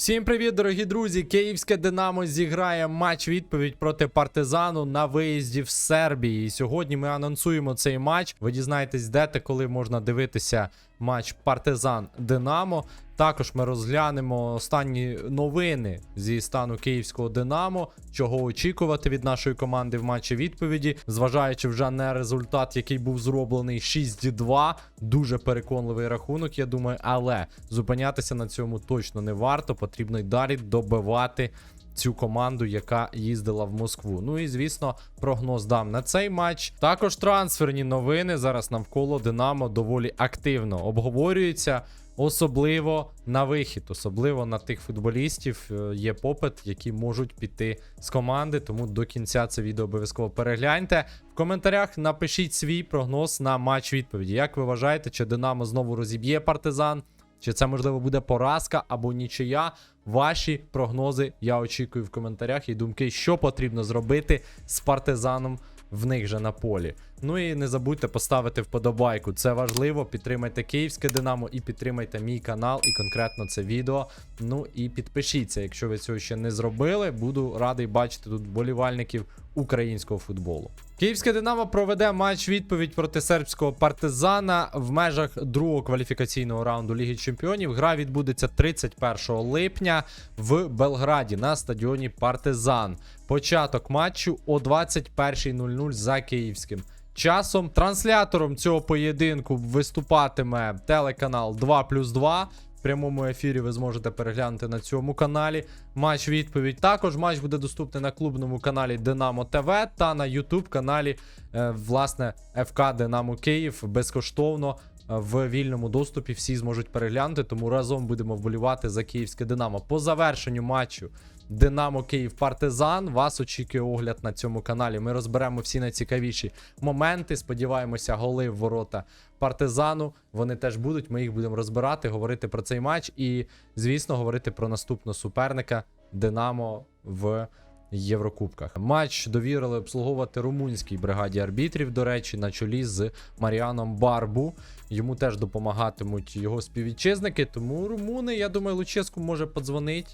Всім привіт, дорогі друзі! Київське Динамо зіграє матч відповідь проти партизану на виїзді в Сербії. І сьогодні ми анонсуємо цей матч. Ви дізнаєтесь, де та коли можна дивитися матч Партизан Динамо. Також ми розглянемо останні новини зі стану київського Динамо, чого очікувати від нашої команди в матчі відповіді, зважаючи вже на результат, який був зроблений 6-2. Дуже переконливий рахунок, я думаю, але зупинятися на цьому точно не варто. Потрібно й далі добивати цю команду, яка їздила в Москву. Ну і звісно, прогноз дам на цей матч. Також трансферні новини зараз навколо Динамо доволі активно обговорюються. Особливо на вихід, особливо на тих футболістів е, є попит, які можуть піти з команди. Тому до кінця це відео обов'язково перегляньте. В коментарях напишіть свій прогноз на матч відповіді. Як ви вважаєте, чи Динамо знову розіб'є партизан? Чи це можливо буде поразка або нічия? Ваші прогнози я очікую в коментарях і думки, що потрібно зробити з партизаном в них же на полі. Ну і не забудьте поставити вподобайку. Це важливо. Підтримайте київське Динамо і підтримайте мій канал і конкретно це відео. Ну і підпишіться, якщо ви цього ще не зробили. Буду радий бачити тут болівальників українського футболу. Київське Динамо проведе матч відповідь проти сербського партизана в межах другого кваліфікаційного раунду Ліги Чемпіонів. Гра відбудеться 31 липня в Белграді на стадіоні Партизан. Початок матчу о 21.00 за київським. Часом транслятором цього поєдинку виступатиме телеканал 2 плюс 2. В прямому ефірі ви зможете переглянути на цьому каналі матч відповідь. Також матч буде доступний на клубному каналі Динамо ТВ та на YouTube каналі е, власне ФК Динамо Київ безкоштовно. е, В вільному доступі всі зможуть переглянути, тому разом будемо вболівати за київське Динамо. По завершенню матчу Динамо Київ Партизан. Вас очікує огляд на цьому каналі. Ми розберемо всі найцікавіші моменти. Сподіваємося, голи в ворота партизану. Вони теж будуть. Ми їх будемо розбирати, говорити про цей матч і, звісно, говорити про наступного суперника Динамо в. Єврокубках матч довірили обслуговувати румунській бригаді арбітрів, до речі, на чолі з Маріаном Барбу. Йому теж допомагатимуть його співвітчизники. Тому румуни, я думаю, Луческу може подзвонити,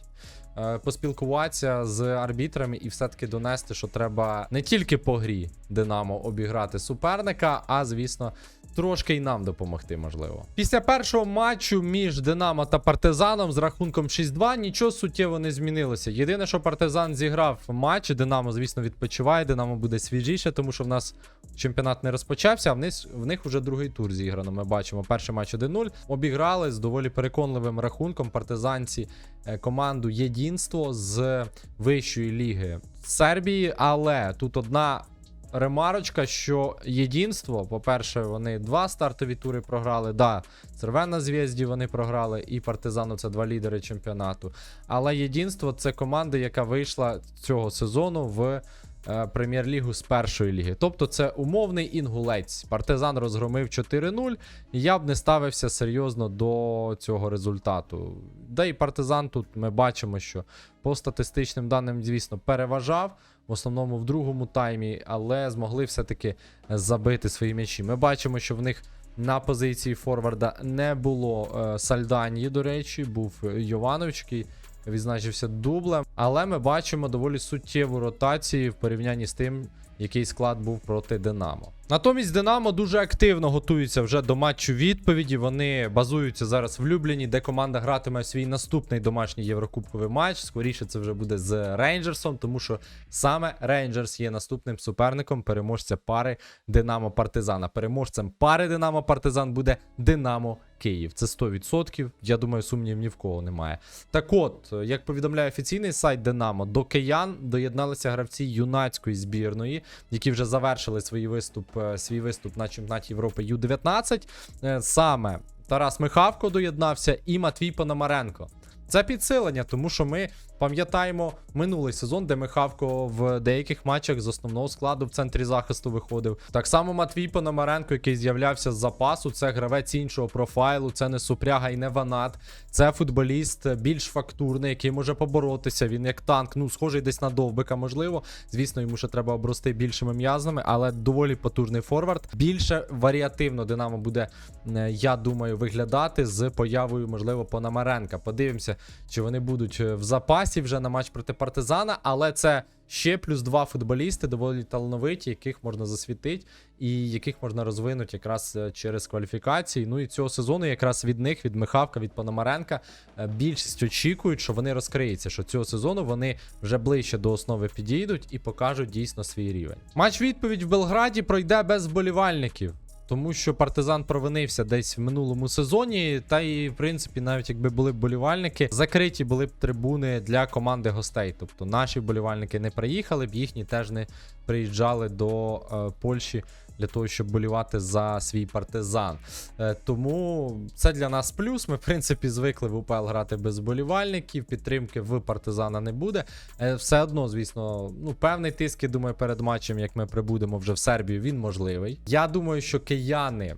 е, поспілкуватися з арбітрами і все-таки донести, що треба не тільки по грі Динамо обіграти суперника, а звісно. Трошки й нам допомогти, можливо. Після першого матчу між Динамо та Партизаном з рахунком 6-2 нічого суттєво не змінилося. Єдине, що Партизан зіграв матч, Динамо, звісно, відпочиває. Динамо буде свіжіше, тому що в нас чемпіонат не розпочався, а в них, вже другий тур зіграно. Ми бачимо перший матч 1-0. Обіграли з доволі переконливим рахунком партизанці е, команду Єдінство з вищої ліги Сербії. Але тут одна ремарочка, що єдинство, по-перше, вони два стартові тури програли. Да, Цервена Зв'язді вони програли, і Партизану це два лідери чемпіонату. Але єдинство це команда, яка вийшла цього сезону в. Е, Прем'єр-лігу з першої ліги. Тобто це умовний інгулець. Партизан розгромив 4-0. і Я б не ставився серйозно до цього результату. Да і партизан тут ми бачимо, що по статистичним даним, звісно, переважав в основному в другому таймі, але змогли все-таки забити свої м'ячі. Ми бачимо, що в них на позиції форварда не було е, Сальданії, до речі, був Йованович, який відзначився дублем. Але ми бачимо доволі суттєву ротацію в порівнянні з тим, який склад був проти Динамо. Натомість Динамо дуже активно готується вже до матчу відповіді. Вони базуються зараз в Любліні, де команда гратиме свій наступний домашній єврокубковий матч. Скоріше це вже буде з Рейнджерсом, тому що саме Рейнджерс є наступним суперником переможця пари Динамо Партизана. Переможцем пари Динамо Партизан буде Динамо Київ. Це 100%. Я думаю, сумнів ні в кого немає. Так от, як повідомляє офіційний сайт Динамо, до киян доєдналися гравці юнацької збірної, які вже завершили свій виступ, е, свій виступ на чемпіонаті Європи Ю-19. Е, Саме Тарас Михавко доєднався і Матвій Пономаренко. Це підсилення, тому що ми Пам'ятаємо минулий сезон, де Михавко в деяких матчах з основного складу в центрі захисту виходив. Так само Матвій Пономаренко, який з'являвся з запасу, це гравець іншого профайлу, це не супряга і не ванат. Це футболіст більш фактурний, який може поборотися. Він як танк, ну схожий десь на довбика, можливо. Звісно, йому ще треба обрости більшими м'язами, але доволі потужний форвард. Більше варіативно Динамо буде, е, я думаю, виглядати з появою, можливо, Пономаренка. Подивимося, чи вони будуть е, в запасі вже на матч проти партизана, але це. Ще плюс два футболісти доволі талановиті, яких можна засвітити, і яких можна розвинути якраз е, через кваліфікації. Ну і цього сезону, якраз від них, від Михавка, від Пономаренка, е, більшість очікують, що вони розкриються. Що цього сезону вони вже ближче до основи підійдуть і покажуть дійсно свій рівень. Матч відповідь в Белграді пройде без вболівальників. Тому що партизан провинився десь в минулому сезоні, та і в принципі, навіть якби були б болівальники, закриті були б трибуни для команди гостей. Тобто наші болівальники не приїхали б, їхні теж не приїжджали до е, Польщі для того, щоб болівати за свій партизан. Е, тому це для нас плюс. Ми, в принципі, звикли в УПЛ грати без болівальників, підтримки в партизана не буде. Е, все одно, звісно, ну певний тиск, я думаю, перед матчем, як ми прибудемо вже в Сербію, він можливий. Я думаю, що кияни.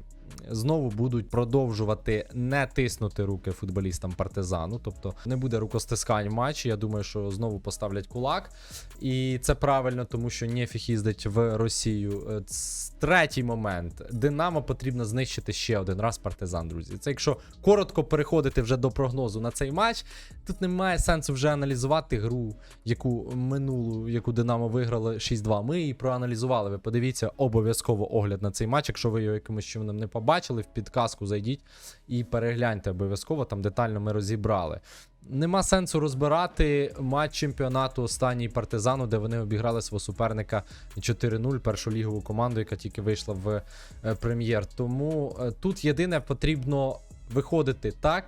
Знову будуть продовжувати не тиснути руки футболістам партизану, тобто не буде рукостискань в матчі. Я думаю, що знову поставлять кулак, і це правильно, тому що нефіг їздить в Росію. Е, Третій момент: Динамо потрібно знищити ще один раз партизан, друзі. Це якщо коротко переходити вже до прогнозу на цей матч, тут немає сенсу вже аналізувати гру, яку минулу, яку Динамо виграло 6-2. Ми її проаналізували. Ви подивіться обов'язково огляд на цей матч. Якщо ви його якимось чином не побачили, в підказку зайдіть і перегляньте обов'язково. Там детально ми розібрали. Нема сенсу розбирати матч чемпіонату останній партизану, де вони обіграли свого суперника 4-0, першу лігову команду, яка тільки вийшла в е, прем'єр. Тому е, тут єдине потрібно виходити так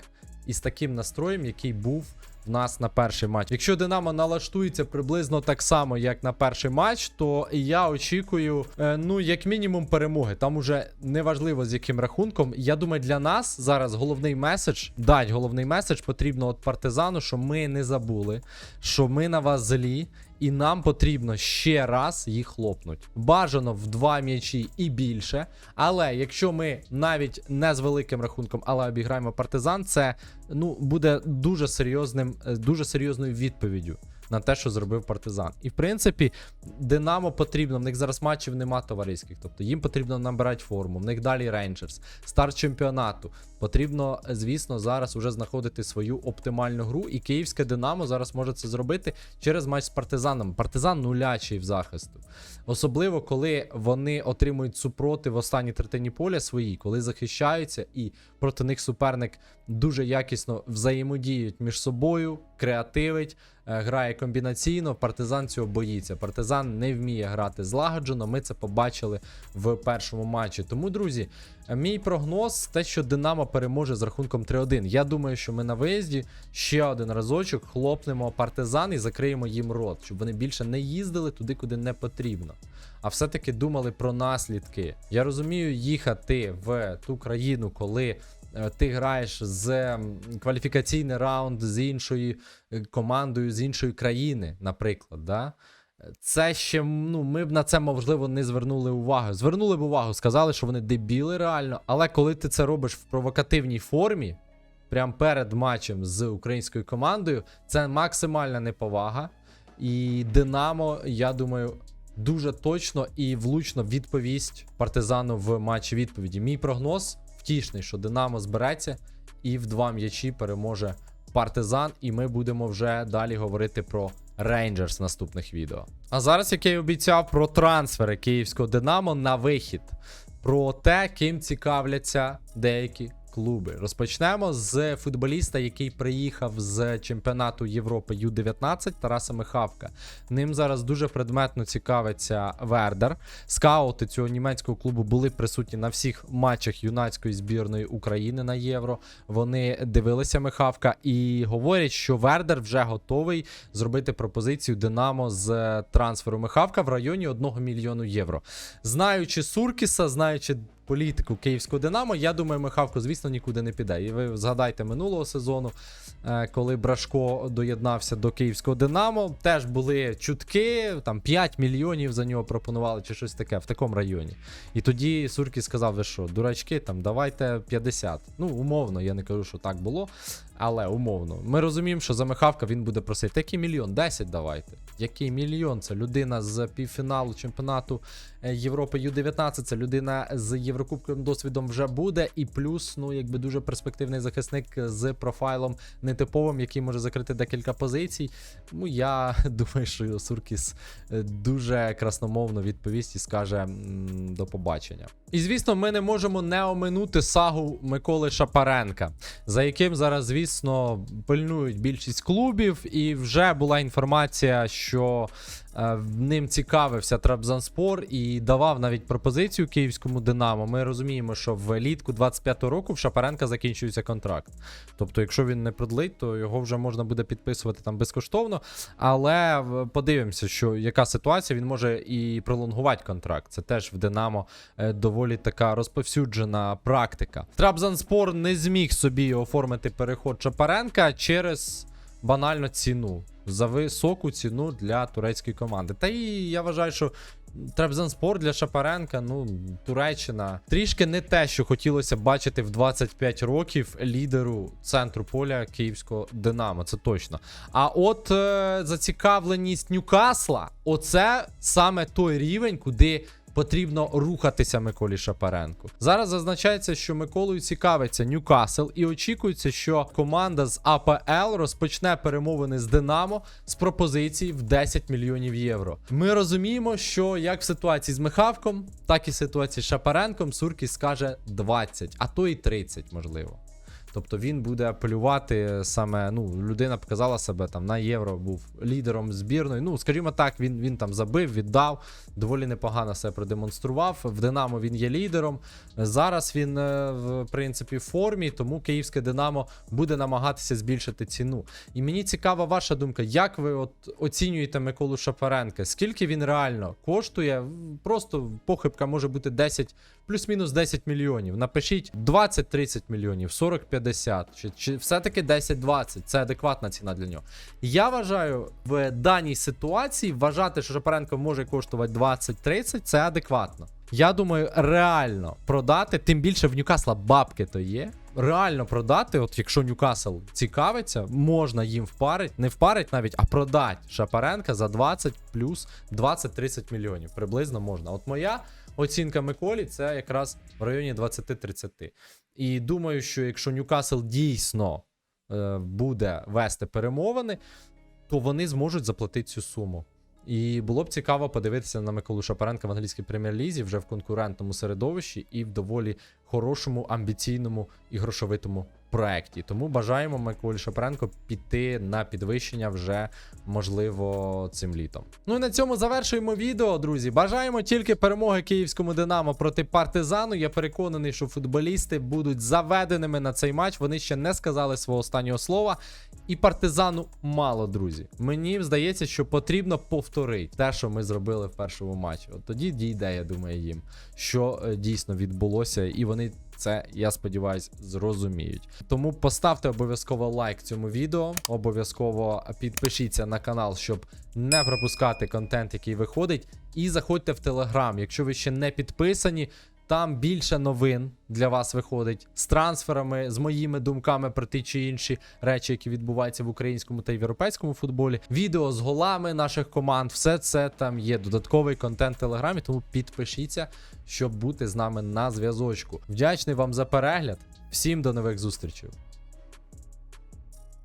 і з таким настроєм, який був в нас на перший матч. Якщо Динамо налаштується приблизно так само, як на перший матч, то я очікую, е, ну, як мінімум, перемоги. Там уже неважливо з яким рахунком. Я думаю, для нас зараз головний меседж, дать головний меседж потрібно от партизану, що ми не забули, що ми на вас злі. І нам потрібно ще раз їх хлопнуть. Бажано в два м'ячі і більше. Але якщо ми навіть не з великим рахунком, але обіграємо партизан, це ну буде дуже серйозним, е, дуже серйозною відповіддю на те, що зробив партизан. І в принципі, Динамо потрібно. В них зараз матчів нема товариських. Тобто їм потрібно набирати форму. В них далі Рейнджерс, старт чемпіонату. Потрібно, звісно, зараз уже знаходити свою оптимальну гру. І київське Динамо зараз може це зробити через матч з партизаном. Партизан нулячий в захисту. Особливо, коли вони отримують супроти в останній третині поля свої, коли захищаються, і проти них суперник дуже якісно взаємодіють між собою, креативить, е, грає комбінаційно. Партизан цього боїться. Партизан не вміє грати злагоджено. Ми це побачили в першому матчі. Тому, друзі, мій прогноз те, що Динамо переможе з рахунком 3-1. Я думаю, що ми на виїзді ще один разочок хлопнемо партизан і закриємо їм рот, щоб вони більше не їздили туди, куди не потрібно. А все-таки думали про наслідки. Я розумію, їхати в ту країну, коли ти граєш з кваліфікаційний раунд з іншою е, командою з іншої країни, наприклад. Да? Це ще ну, ми б на це можливо не звернули увагу. Звернули б увагу, сказали, що вони дебіли реально. Але коли ти це робиш в провокативній формі, прямо перед матчем з українською командою, це максимальна неповага. І Динамо, я думаю, дуже точно і влучно відповість партизану в матчі відповіді. Мій прогноз втішний, що Динамо збереться і в два м'ячі переможе партизан, і ми будемо вже далі говорити про Рейнджерс наступних відео. А зараз, як я й обіцяв, про трансфери київського Динамо на вихід. Про те, ким цікавляться деякі клуби. Розпочнемо з футболіста, який приїхав з чемпіонату Європи Ю-19 Тараса Михавка. Ним зараз дуже предметно цікавиться Вердер. Скаути цього німецького клубу були присутні на всіх матчах юнацької збірної України на євро. Вони дивилися Михавка і говорять, що Вердер вже готовий зробити пропозицію Динамо з трансферу Михавка в районі 1 мільйону євро. Знаючи Суркіса, знаючи політику київського Динамо. Я думаю, Михавко, звісно, нікуди не піде. І ви згадайте минулого сезону, е, коли Брашко доєднався до київського Динамо. Теж були чутки, там 5 мільйонів за нього пропонували, чи щось таке в такому районі. І тоді Суркіс сказав: ви що, дурачки, там давайте 50. Ну, умовно, я не кажу, що так було. Але умовно, ми розуміємо, що за Михавка він буде просити. Який мільйон? 10 давайте. Який мільйон? Це людина з півфіналу чемпіонату е, Європи Ю-19. Це людина з єврокубковим досвідом вже буде. І плюс, ну якби дуже перспективний захисник з профайлом нетиповим, який може закрити декілька позицій. Ну я думаю, що Суркіс е, дуже красномовно відповість і скаже до побачення. І звісно, ми не можемо не оминути сагу Миколи Шапаренка, за яким зараз, звісно, пильнують більшість клубів, і вже була інформація, що ним цікавився Трабзанспор і давав навіть пропозицію київському Динамо. Ми розуміємо, що влітку 25-го року в Шапаренка закінчується контракт. Тобто, якщо він не продлить, то його вже можна буде підписувати там безкоштовно. Але подивимося, що яка ситуація, він може і пролонгувати контракт. Це теж в Динамо е, доволі така розповсюджена практика. Трабзанспор не зміг собі оформити переход Шапаренка через банально ціну. За високу ціну для турецької команди. Та і я вважаю, що Трабзанспор для Шапаренка, ну, Туреччина. Трішки не те, що хотілося бачити в 25 років лідеру центру поля київського Динамо. Це точно. А от е, зацікавленість Ньюкасла, оце саме той рівень, куди. Потрібно рухатися Миколі Шапаренку. Зараз зазначається, що Миколою цікавиться Ньюкасл, і очікується, що команда з АПЛ розпочне перемовини з Динамо з пропозицій в 10 мільйонів євро. Ми розуміємо, що як в ситуації з Михавком, так і в ситуації з Шапаренком Суркіс скаже 20, а то і 30, можливо. Тобто він буде апелювати саме. Ну, людина показала себе там на євро, був лідером збірної. Ну, скажімо так, він, він там забив, віддав, доволі непогано себе продемонстрував. В Динамо він є лідером. Зараз він, е, в принципі, в формі, тому київське Динамо буде намагатися збільшити ціну. І мені цікава ваша думка, як ви от оцінюєте Миколу Шапаренка? Скільки він реально коштує? Просто похибка може бути 10, плюс-мінус 10 мільйонів. Напишіть 20-30 мільйонів, 40-50, чи, чи все-таки 10-20. Це адекватна ціна для нього. Я вважаю, в даній ситуації вважати, що Шапаренко може коштувати 20-30, це адекватно. Я думаю, реально продати, тим більше в Ньюкасла бабки то є. Реально продати, от якщо Ньюкасл цікавиться, можна їм впарить, не впарить навіть, а продати Шапаренка за 20 плюс 20-30 мільйонів. Приблизно можна. От моя оцінка Миколі це якраз в районі 20-30. І думаю, що якщо Ньюкасл дійсно е, буде вести перемовини, то вони зможуть заплатити цю суму. І було б цікаво подивитися на Миколу Шапаренка в англійській прем'єр-лізі вже в конкурентному середовищі і в доволі хорошому, амбіційному і грошовитому проекті. Тому бажаємо Миколі Шапаренко піти на підвищення вже можливо цим літом. Ну і на цьому завершуємо відео, друзі. Бажаємо тільки перемоги київському Динамо проти партизану. Я переконаний, що футболісти будуть заведеними на цей матч. Вони ще не сказали свого останнього слова. І партизану мало, друзі. Мені здається, що потрібно повторити те, що ми зробили в першому матчі. От тоді дійде, я думаю, їм, що е, дійсно відбулося, і вони це, я сподіваюся, зрозуміють. Тому поставте обов'язково лайк цьому відео, обов'язково підпишіться на канал, щоб не пропускати контент, який виходить. І заходьте в Телеграм. Якщо ви ще не підписані, там більше новин для вас виходить з трансферами, з моїми думками про ті чи інші речі, які відбуваються в українському та європейському футболі. Відео з голами наших команд, все це там є. Додатковий контент в телеграмі. Тому підпишіться, щоб бути з нами на зв'язочку. Вдячний вам за перегляд. Всім до нових зустрічей.